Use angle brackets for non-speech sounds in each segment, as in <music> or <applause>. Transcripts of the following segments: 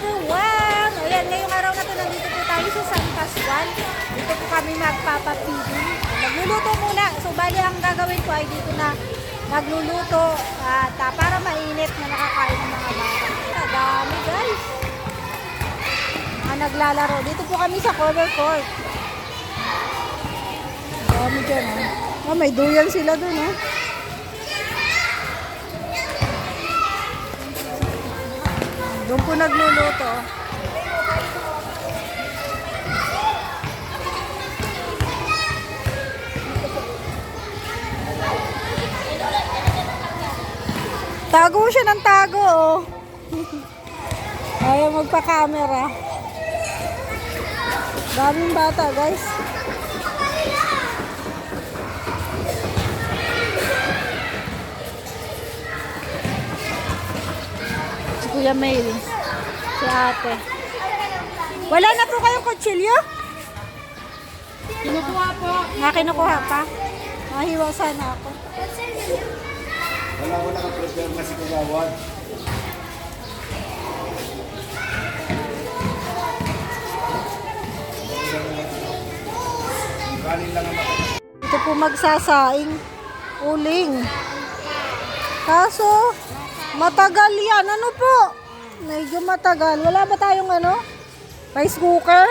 everyone! Ayan, ngayong araw na to, nandito po tayo sa San Pascual. Dito po kami magpapapili. Magluluto muna. So, bali ang gagawin ko ay dito na magluluto at ah, para mainit na nakakain ng mga bata. Dami guys. Mga naglalaro. Dito po kami sa cover court. Dami dyan ah. Ah, may duyan sila dun ah. Doon po nagluluto. Tago siya ng tago, oh. <laughs> Ayaw magpa-camera. Daming bata, guys. Kuya Mail. Si ate. Wala na po kayong kutsilyo? Kinukuha po. Ah, kinukuha pa? Mahiwa sana ako. Wala ko naka-prepare na si Kagawad. Kanin lang naman. Ito po magsasaing uling. Kaso, matagal yan. Ano po? Medyo matagal. Wala ba tayong ano? Rice cooker?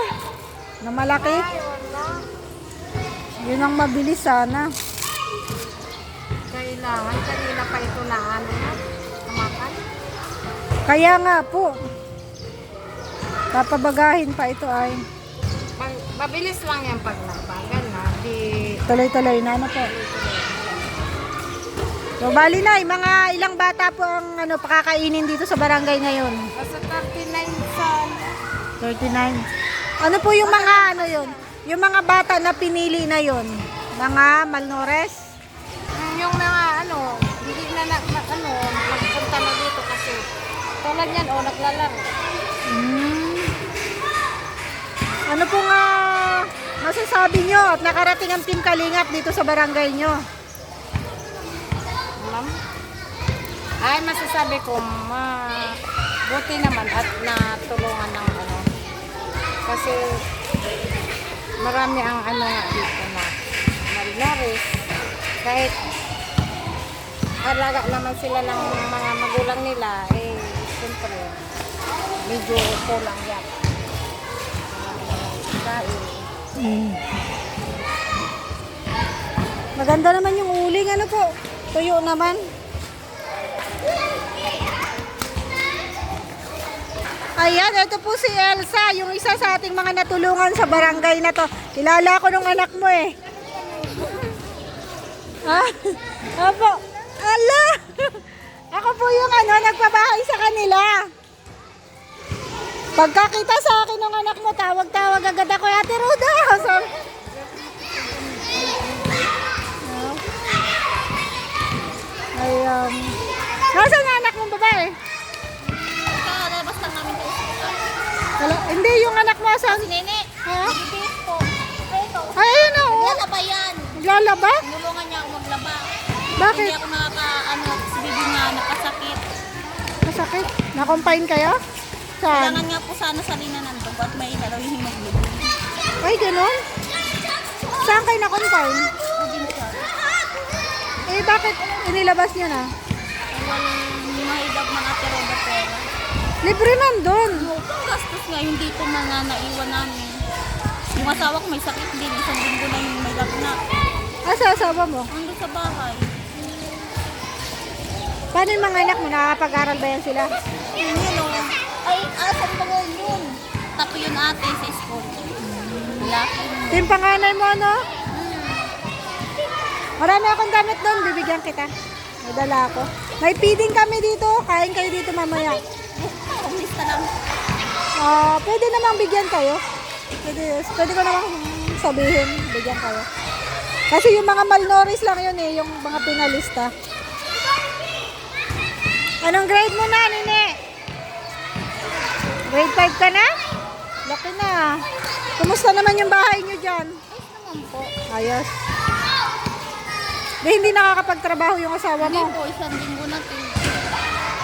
Na malaki? Yun ang mabilis sana. Kailangan kanina pa ito na ano na. Kaya nga po. Papabagahin pa ito ay. Mabilis lang yan pag nabagal na. Di, Tuloy-tuloy na ano po. So, bali na, mga ilang bata po ang ano, pakakainin dito sa barangay ngayon. basta 39 sa 39. Ano po yung mga ano yun? Yung mga bata na pinili na yun? Mga malnores? Yung mga ano, hindi na, na, na ano, nagpunta na dito kasi tulad yan, oh, naglalaro. Hmm. Ano po nga masasabi nyo at nakarating ang Team Kalingap dito sa barangay nyo? Ma'am? Ay, masasabi ko, ma, buti naman at natulungan ng ano. Kasi marami ang ano nga dito na malnourished. Kahit alaga naman sila ng mga magulang nila, eh, siyempre, medyo kulang yan. Dahil, Hmm. Maganda naman yung uling. Ano po? Tuyo naman. Ayan, ito po si Elsa, yung isa sa ating mga natulungan sa barangay na to. Kilala ko nung anak mo eh. <laughs> Ah, Apo, ala! <laughs> Ako po yung ano, nagpabahay sa kanila. Pagkakita sa akin ng anak mo, tawag-tawag agad ako, Ate Ruda. <laughs> Sabi, Ay, um... Nasaan ang anak mong babae? Kalabas lang namin ito. Wala, hindi, yung anak mo saan? Nene, Ha? po. Ito. Ay, ayun na, oh. Lalaba yan. Naglalaba? Tinulungan niya ako maglaba. Bakit? Hindi ako nakaka, ano, si baby nga nakasakit. Masakit. Nakompine kayo? Saan? Kailangan nga po sana sa lina ng dugo at may ilaw yung hemoglobin. Ay, ganun? Saan kayo nakompine? Inilabas niyo na? Walang mahidap ng ate Roda pera. Libre nandun. No, kung gastos nga yung dito na na naiwan namin. Yung asawa ko may sakit din. Isang linggo na yung may lagna. Ah, sa asawa mo? Ando sa bahay. Paano yung mga anak mo? Nakakapag-aral ba yan sila? Yun yun o. Ay, asan ba ngayon yun? Tapo yun ate sa school. Laki. Ito yung panganay mo, no? Marami akong damit doon. Bibigyan kita. May dala ako. May feeding kami dito. Kain kayo dito mamaya. Ang lista lang. Ah, pwede namang bigyan kayo. Pwede, pwede ko namang sabihin, bigyan kayo. Kasi yung mga malnourished lang yun eh, yung mga pinalista. Anong grade mo na, Nene? Grade 5 ka na? Laki na. Kumusta naman yung bahay nyo dyan? Ayos naman po. Ayos. Di, hindi nakakapagtrabaho yung asawa Hindi mo. po, isang linggo na po.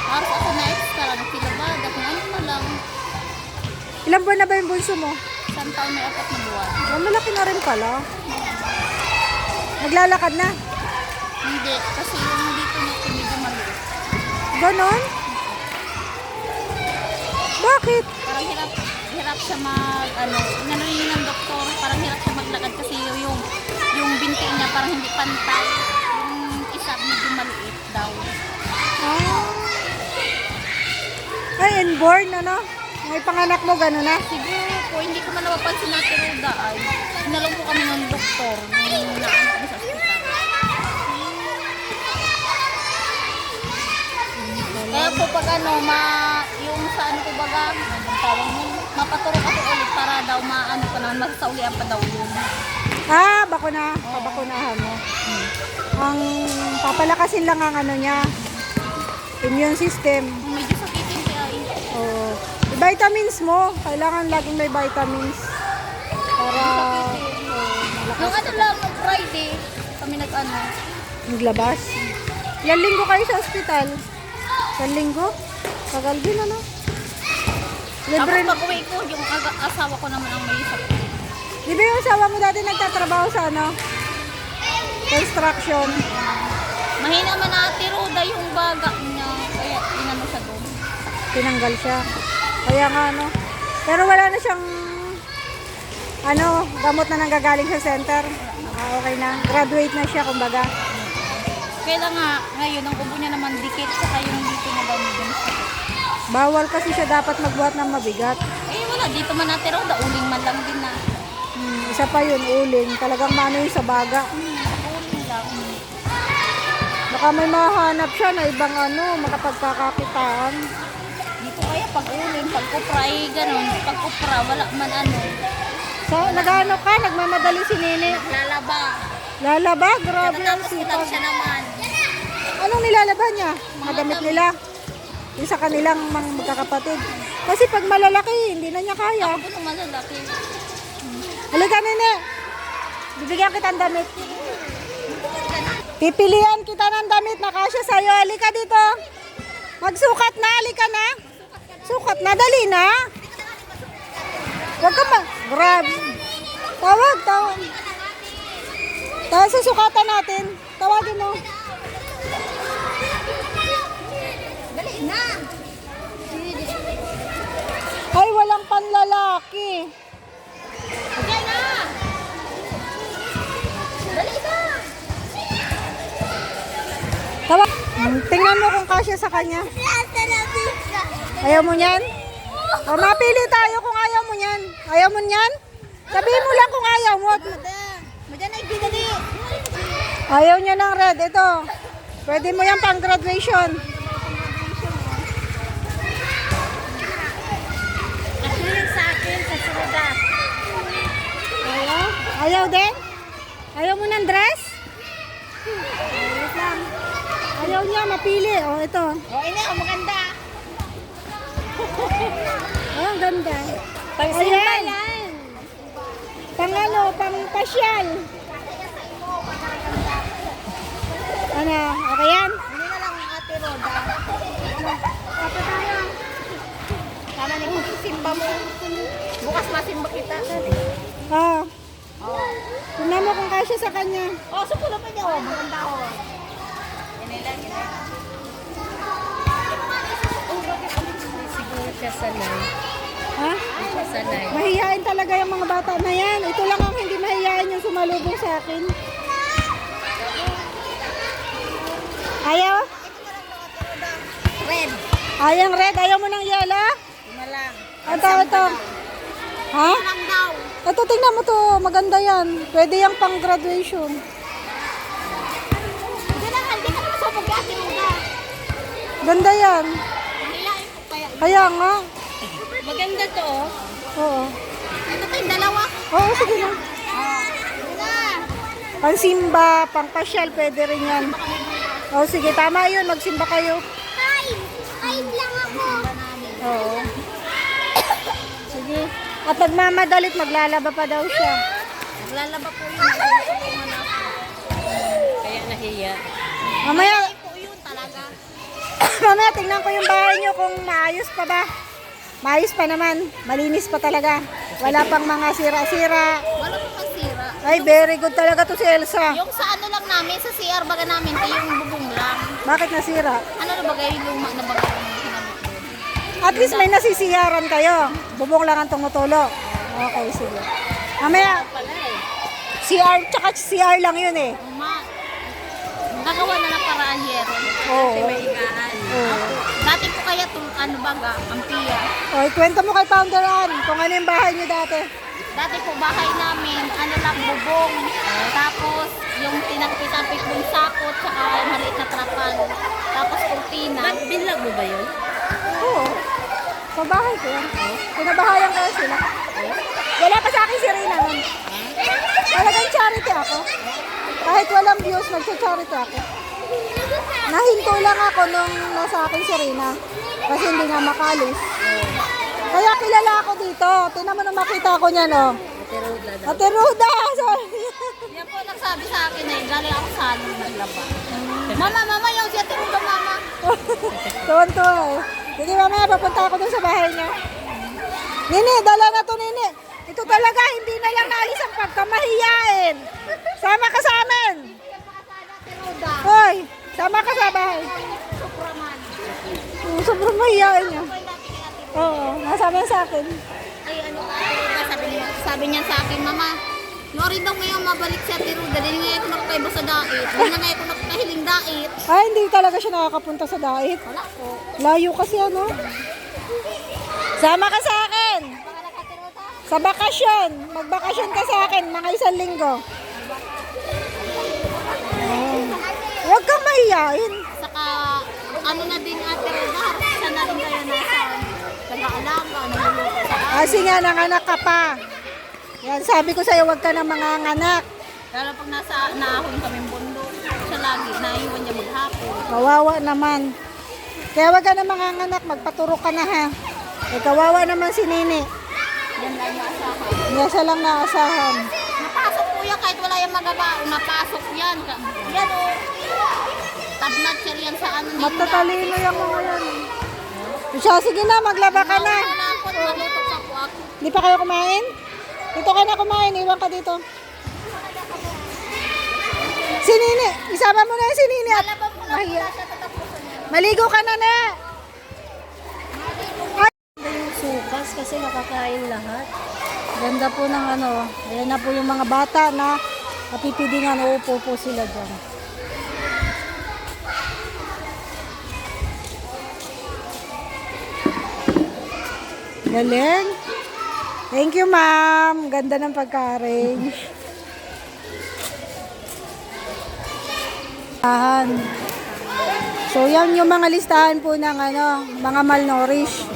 Halos ako na extra, nakilabada, kung ano na lang. Ilang buwan na ba yung bunso mo? Isang taon may apat na buwan. Oh, malaki na rin pala. Naglalakad na. Hindi, kasi yung dito niya ito medyo maliit. Ganon? Bakit? Parang hirap, hirap siya mag, ano, inano yun ng doktor, parang hirap siya maglakad kasi yung, yung binti niya parang hindi pantay. Yung isa medyo maliit daw. Ah. Ay, inborn, ano? May panganak mo, gano'n na? Siguro po, hindi ko man napapansin natin Roda ay hinalong po kami ng doktor nung naanak ko sa ospital. Kaya po pag ano, ma, yung sa ano po baga, anong tawag mo, mapaturo kasi ulit para daw maano pa naman, magsaulian pa daw yun. Ah, bakuna. Pabakunahan mo. Ang papalakasin lang ang ano niya. Immune system. Medyo sakitin kaya ay, Oh. Vitamins mo. Kailangan laging may vitamins. Para oh, nung ano lang, nung Friday, kami nag-ano, maglabas. Ilang linggo kayo sa ospital? Ilang linggo? Tagal din, ano? Libre tapos pag uwi ko, yung asawa ko naman ang may sakit. Di ba yung asawa mo dati nagtatrabaho sa ano? Construction. Mahina man na ate Roda yung baga niya, kaya inano siya doon. Tinanggal siya. Kaya nga ano. Pero wala na siyang ano, gamot na nanggagaling sa center. Ah, okay na. Graduate na siya, kumbaga. Kaya nga, ngayon, ang ubo niya naman dikit, saka yung dito daw medyo masakit. Bawal kasi siya dapat magbuhat ng mabigat. Eh wala, dito man natin raw, dauling man lang din na. Isa pa yun, uling. Talagang mano yung sa baga. Lang. Baka may mahanap siya na ibang ano, makapagkakakitaan. Dito kaya pag uling, pag kupra, eh, ganun. Pag kupra, wala man ano. So, nagano ka? Nagmamadali si Nene. Lalaba. Lalaba? Grabe ang ilang siya naman. Anong nilalaban niya? Mga damit nila. Yung sa kanilang mga magkakapatid. Kasi pag malalaki, hindi na niya kaya. Ako nung malalaki. Halika, nene. Bibigyan kita ng damit. Pipilian kita ng damit na kasya sa'yo. Halika dito. Magsukat na. Halika na. Sukat na. Dali na. Huwag ka pa. Grab. Tawag, tawag. Tawag, susukatan natin. Tawagin mo. Dali na! Tawag. Hmm, Tingnan mo kung kasya sa kanya. Ayaw mo niyan? O, mapili tayo kung ayaw mo niyan. Ayaw mo niyan? Sabihin mo lang kung ayaw mo. Madyan na ibinali. Ayaw niya ng red. Ito. Pwede mo yan pang graduation. Ayaw din? Ayaw mo ng dress? Wait lang. Ayaw niya, mapili. O, ito. O, ini, oh, maganda. <laughs> Oh, ang ganda. Pang Ayan. Pang ano, pang pasyal. Ano, okay yan? Hindi na lang ate Roda. Kapag tayo. Tama na yung simba mo. Bukas masimba kita. Oo. Tingnan mo kung kasya sa kanya. Oh, suko naman niya. Oh, maganda oh. Yan lang, yan lang. Siguro siya sanay. Ha? Siya sanay. Mahihain talaga yung mga bata na yan. Ito lang ang hindi mahihain yung sumalubong sa akin. Ayaw? Red. Ayaw red? Ayaw mo ng yellow? Lima lang. Ito, ito. Ha? Lang daw. Ito, tingnan mo to. Maganda yan. Pwede yung pang graduation. Pag-ate Roda. Ganda yan. Mahihain ko kaya. Kaya nga. Maganda to oh. Oo. Ito pa yung dalawa. Oo, sige na. Sige. Pang simba, pang pasyal, pwede rin yan. Oo, sige. Tama yun. Magsimba kayo. Hi! Hi lang ako. Oo. Sige. At nagmamadalit, maglalaba pa daw siya. Naglalaba po yun. Kaya nahiya. Mamaya, Po yun talaga. <coughs> mamaya tingnan ko yung bahay niyo kung maayos pa ba. Maayos pa naman. Malinis pa talaga. Wala pang mga sira-sira. Wala pa masira. Ay, very good talaga to si Elsa. Yung sa ano lang namin, sa CR baga namin, ito yung bubong lang. Bakit nasira? Ano na baga yung luma na baga yung ginamit doon. At least may nasisiyaran kayo. Bubong lang ang tumutulo. Okay, sige. Mamaya, Pala eh. CR, tsaka CR lang yun eh. Ma, nagawa na ng paraan yero. Oo. higaan. Oo. Dati po kaya tul ano baga, ang piya. O, ikwento mo kay Founder Ann kung ano yung bahay niyo dati. Dati po bahay namin, ano lang, bubong. Tapos, yung tinagpitapit yung sakot, tsaka maliit na trapal. Tapos, kurtina. Ba't binlag mo ba yun? Oo. Sa bahay ko yan. Pinabahayan ko sila. Wala pa sa akin si Rina nun. Talagang charity ako. Kahit walang views, nagsa-charity ako. Nahinto lang ako nung nasa akin si Rina. Kasi hindi nga makalis. Kaya kilala ako dito. Tingnan mo na makita ko niyan, oh. Ate Ruda! Sorry. Yan po nagsabi sa akin eh, galing ako sa ano naglaba. Mama, mama, yung si Ate Ruda, mama. <laughs> Tuwan-tuwa eh. Sige mamaya, papunta ako dun sa bahay niya. Nini, dala na to Nini. Ito talaga, hindi na lang naalis ang pagkamahiyain. Sama ka sa amin. Hoy, sama ka sa bahay. Oh, sobrang mahiyain niya. Oo, nasama sa akin. Ay, ano ka, sabi niya, sabi niya sa akin, mama, Yori daw ngayon mabalik si Ate Ruda, dahil ngayon ako nakakaiba sa dait. Hindi na ngayon ako nakakahiling dait. Ay, hindi talaga siya nakakapunta sa dait. Wala po. Layo kasi ano. Sama ka sa akin. Sa bakasyon. Magbakasyon ka sa akin, mga isang linggo. Mahiyain. Saka, ano na din Ate Ruda, harapsan na rin kayo nasa nag-aalaga, naluluto sa Kasi nga nanganak ka pa. Yan, sabi ko sa'yo, huwag ka na mga anak. Lalo pag nasa naahon kaming bundok, siya lagi, naiwan niya maghapon. Kawawa naman. Kaya huwag ka na mga anak, magpaturo ka na ha. Eh, kawawa naman si Nini. Yan lang yung asahan. Hindi siya lang naasahan. Napasok po yan kahit wala yung magaba. Napasok yan. Yan o. Tabnat siya yan sa ano nila. Matatalino yung mga yan. Siya, sige na, maglaba ka na. Wala po, maluto sa po ako. Hindi pa kayo kumain? Dito ka na kumain, iwan ka dito. Si Nini, isama mo na yung si Nini at Mahiya. maligo ka na na. sukas kasi nakakain lahat. Ganda po ng ano, ayan na po yung mga bata na napipidingan, uupo po sila dyan. Galing. Thank you, ma'am. Ganda ng pagka-arrange. So, yan yung mga listahan po ng ano, mga malnourished.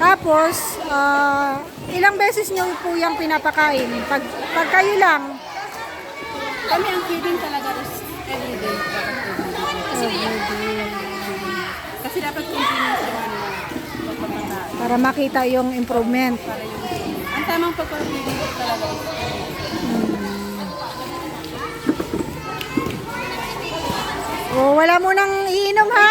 Tapos, ah, ilang beses nyo po yung pinapakain? Pag, pag kayo lang, Kami ang feeding talaga is everyday. Kasi, dapat continuous. Para makita yung improvement. Para yung, ang tamang pagpapfeeding ko talaga is O, wala mo nang iinom ha?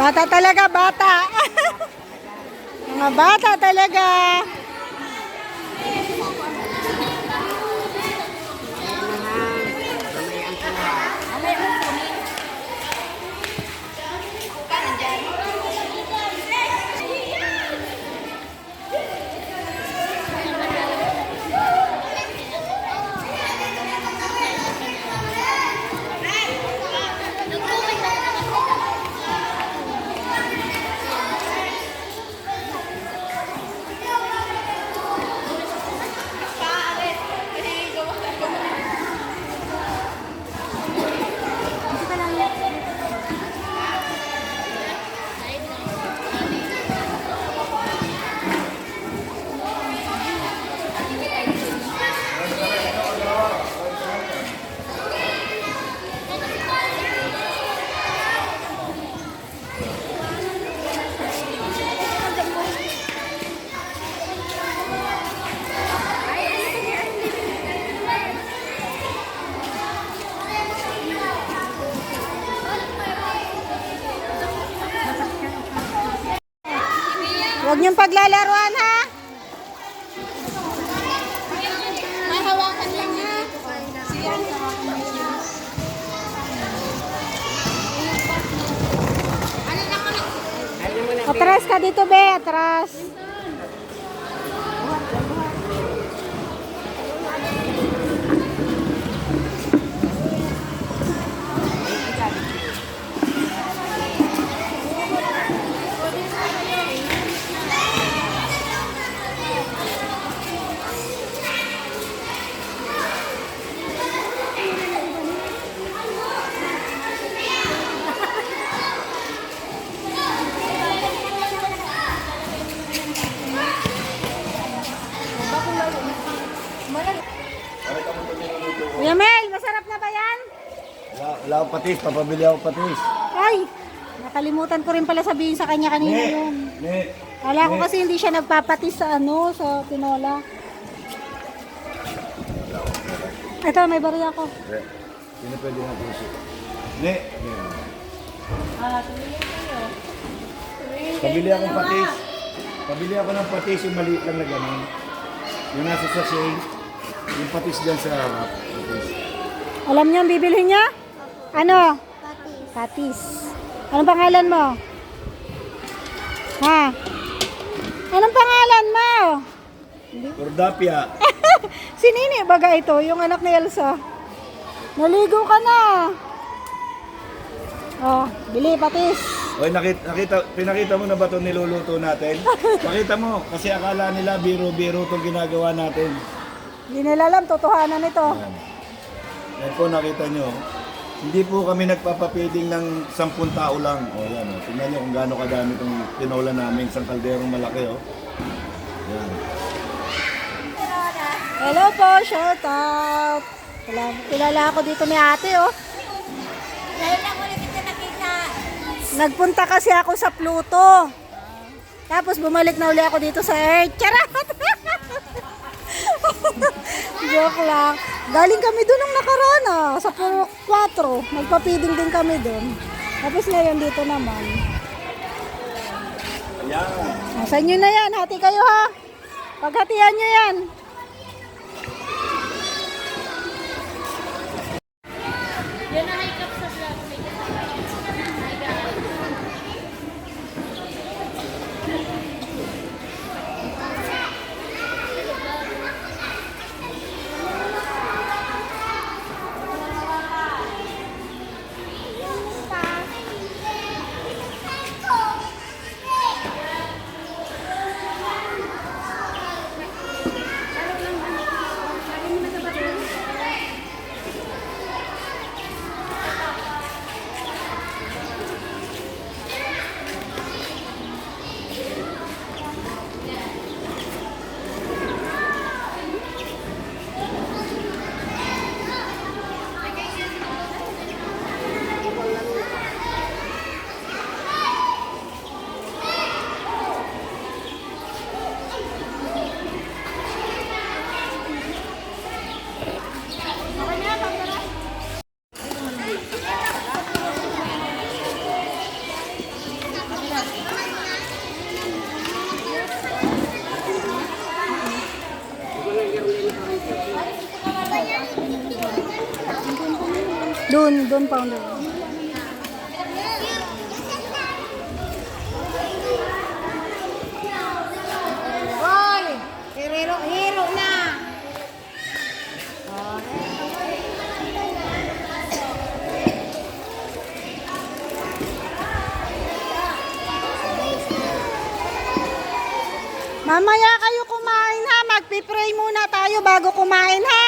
Bata talaga, bata. <laughs> Mga bata talaga. Patis, papabili ako patis. Ay, nakalimutan ko rin pala sabihin sa kanya kanina Ne, yun. ne. Kala ko kasi hindi siya nagpapatis sa ano, sa tinola. Ito, may bariya ko. Ne, Sino pwede na puso? Ne. ne. Pabili akong patis. Pabili ako ng patis yung maliit lang na gano'n. Yung nasa sachet. Yung patis dyan sa patis. Alam niyo ang bibilhin niya? Ano? Patis. Anong pangalan mo? Ha? Anong pangalan mo? Cordapia. <laughs> Si Nini baga ito, yung anak ni Elsa. Naligo ka na. Oh, bili patis. Oy, nakita, nakita, pinakita mo na ba itong niluluto natin? <laughs> Pakita mo, kasi akala nila biro-biro itong ginagawa natin. Hindi nila alam, totohanan ito. Yan. Yan po nakita nyo. Hindi po kami nagpapapiding ng sampung tao lang. O yan o. Tingnan nyo kung gaano kadami itong tinola namin. Isang kalderong malaki o. Yan. Hello po, shout out. Kilala ako dito ni ate, oh. Ngayon lang ulit kita nakita. Nagpunta kasi ako sa Pluto. Tapos bumalik na uli ako dito sa Earth. Charot! <laughs> Joke lang. Galing kami doon ng nakaraan ah, sa Puro 4. Nagpa-feeding din kami doon. Tapos ngayon dito naman. Ayan. Sa inyo na yan, hati kayo ha. Paghatihan nyo. Yan Ulit. Hoy! Hero, hero na! Mamaya kayo kumain ha. Magpipray muna tayo bago kumain ha.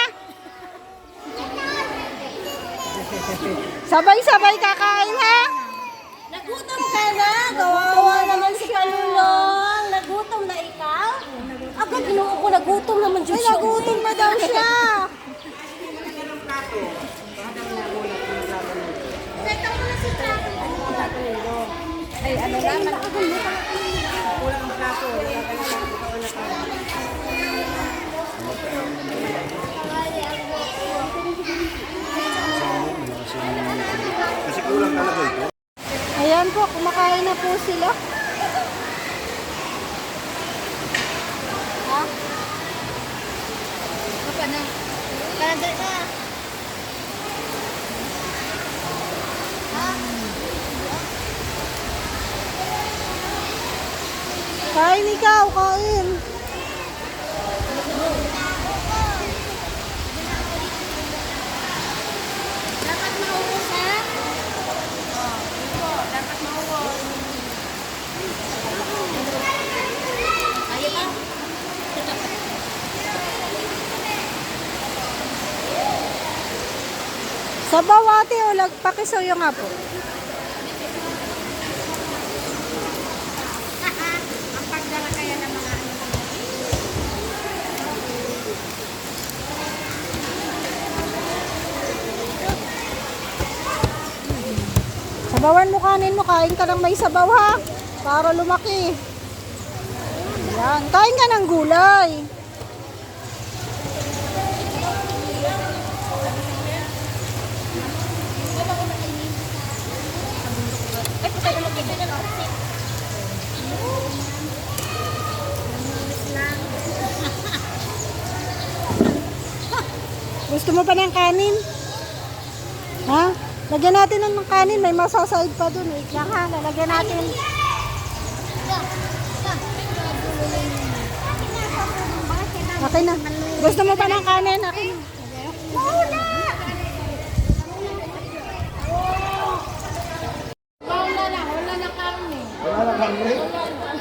Sabay-sabay kakain ha. Nagutom ka na. Kawawa naman si Kalulong. Nagutom na ikaw? Agad ginoo ko, nagutom naman Ay, Diyos siya. nagutom na daw siya. Teka mo na si Ay, ano naman. Kasi Magulang talaga ito. Ayan po, kumakain na po sila. Ha? Baka na. Kada na. Kain ikaw, kain. Sa bawati o lag pakisayo nga po. Sabawan mo kanin mo, kain ka ng may sabaw ha. Para lumaki. Yan, kain ka ng gulay. Gusto mo pa ng kanin? Ha? Lagyan natin ng kanin, may masasaid pa dun. Wait lang ha, lalagyan natin. Okay na. Gusto mo pa ng kanin? Okay na. Wala na kami.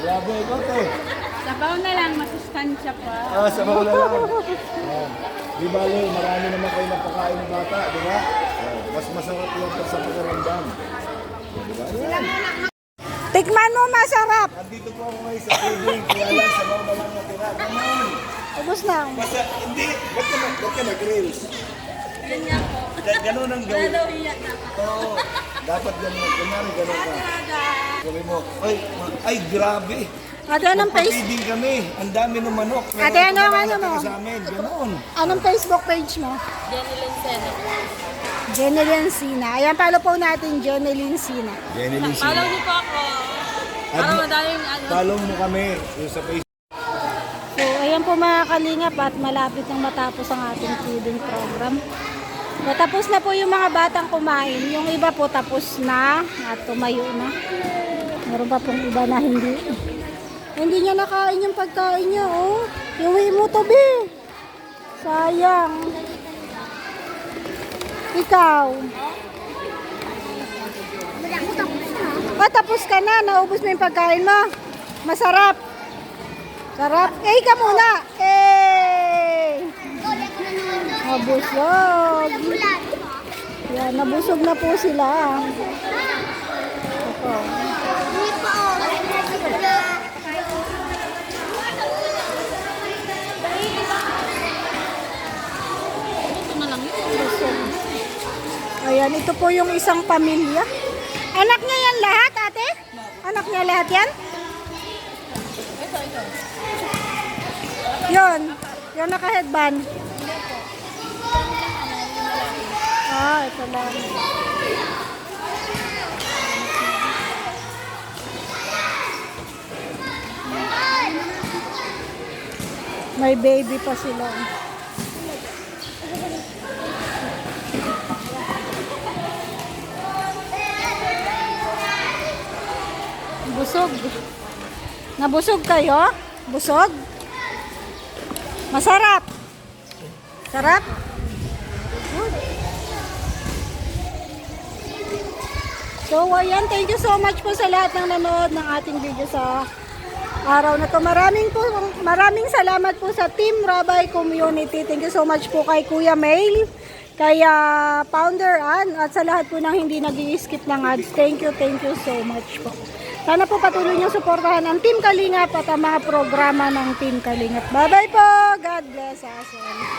Grabe, ikaw te. Sabaw na lang, masustansya pa. Ah, sa mga lang. Ah, Di bale, marami naman kayo napakain ng bata, di ba? Mas masarap yan pa sa pakiramdam. Di ba? Tikman mo, masarap. Nandito po ako ngayon sa feeding, kaya lang sa mga lang natira. Ganon. Ubus na. Basta, hindi, ba't ka, ba't ka nag-reels? Ganyan po. Ga- Ganon ang gawin. Daw iyak dapat. Oo, dapat ganun. Kunyari, ganon ka. Sabi mo, ay, ma- ay, grabe. Ate, anong face? Feeding kami. Ang dami ng manok. Pero Ate, ano ang ano mo? ka Sa amin, ganon. Anong Facebook page mo? Jenny Lincena. Jeneline Sina. Ayan, follow po natin Jeneline Sina. Jenny Lizzie. Follow niyo po ako. Para Ad- madaling ano. Follow mo kami yung sa Facebook. So, ayan po mga kalingap at malapit nang matapos ang ating feeding program. Natapos na po yung mga batang kumain. Yung iba po tapos na at tumayo na. Meron pa pong iba na hindi. Hindi niya nakain yung pagkain niya, oh. Iuwi mo to, be. Sayang. Ikaw. Ah, tapos ka na. Naubos mo yung pagkain mo. Masarap. Sarap. Eh, ka muna. Eh. Nabusog. Yan, nabusog na po sila. Ito. Ito na lang yun. Busog. Ayan, ito po yung isang pamilya. Anak niya yan lahat, ate? Anak niya lahat yan? Yun. Yung naka-headband. Ah, ito lang. May baby pa sila. Busog. Nabusog kayo? Busog? Masarap. Sarap? So, ayan. Thank you so much po sa lahat ng nanood ng ating video sa araw na to. Maraming po, maraming salamat po sa Team Rabay Community. Thank you so much po kay Kuya Mail, kay ah, Founder Ann, at sa lahat po ng hindi nag skip ng ads. Thank you, thank you so much po. Sana po patuloy niyo suportahan ang Team Kalingap at ang mga programa ng Team Kalingap. Bye-bye po! God bless us all.